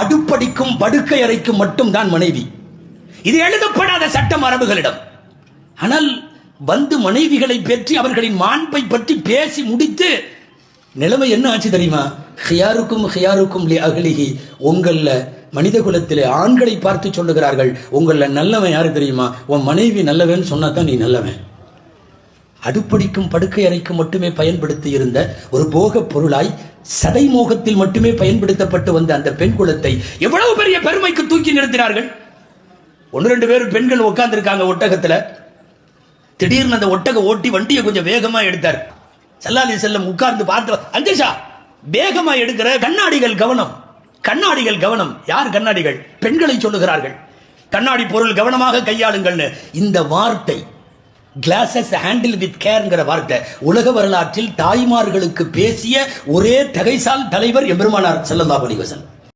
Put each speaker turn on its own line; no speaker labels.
அடுப்படிக்கும் படுக்கை அறைக்கும் மட்டும்தான் மனைவி. இது எழுதப்படாத சட்ட மரபுகளிடம் ஆனால் வந்து மனைவிகளை பற்றி அவர்களின் மாண்பை பற்றி பேசி முடித்து நிலைமை என்ன ஆச்சு தெரியுமா? ஹியாருக்கும் ஹியாருக்கும் லி அகலிகி உங்கள மனித குலத்திலே ஆண்களை பார்த்து சொல்லுகிறார்கள். உங்கள நல்லவன் யாரு தெரியுமா? உன் மனைவி நல்லவன் சொன்னா தான் நீ நல்லவன். அடுப்படிக்கும் படுக்கை அறைக்கும் மட்டுமே பயன்படுத்தி இருந்த ஒரு போகப் பொருளாய் சதை மோகத்தில் மட்டுமே பயன்படுத்தப்பட்டு வந்த அந்த பெண் குலத்தை எவ்வளவு பெரிய பெருமைக்கு தூக்கி நிறுத்தினார்கள்? ஒன்று ரெண்டு பேர் பெண்கள் உட்கார்ந்துருக்காங்க ஒட்டகத்தில். திடீர்னு அந்த ஒட்டக ஓட்டி வண்டியை கொஞ்சம் வேகமா எடுத்தார். சல்லாலி செல்லம் உட்கார்ந்து பார்த்து அஞ்சா வேகமா எடுக்கிற கண்ணாடிகள் கவனம். கண்ணாடிகள் கவனம். யார் கண்ணாடிகள்? பெண்களை சொல்லுகிறார்கள். கண்ணாடி பொருள் கவனமாக கையாளுங்கள்னு. இந்த வார்த்தை கிளாஸஸ் ஹேண்டில் வித் கேர்ங்கிற வார்த்தை. உலக வரலாற்றில் தாய்மார்களுக்கு பேசிய ஒரே தகைசால் தலைவர் எம்பெருமானார் ஸல்லல்லாஹு அலைஹி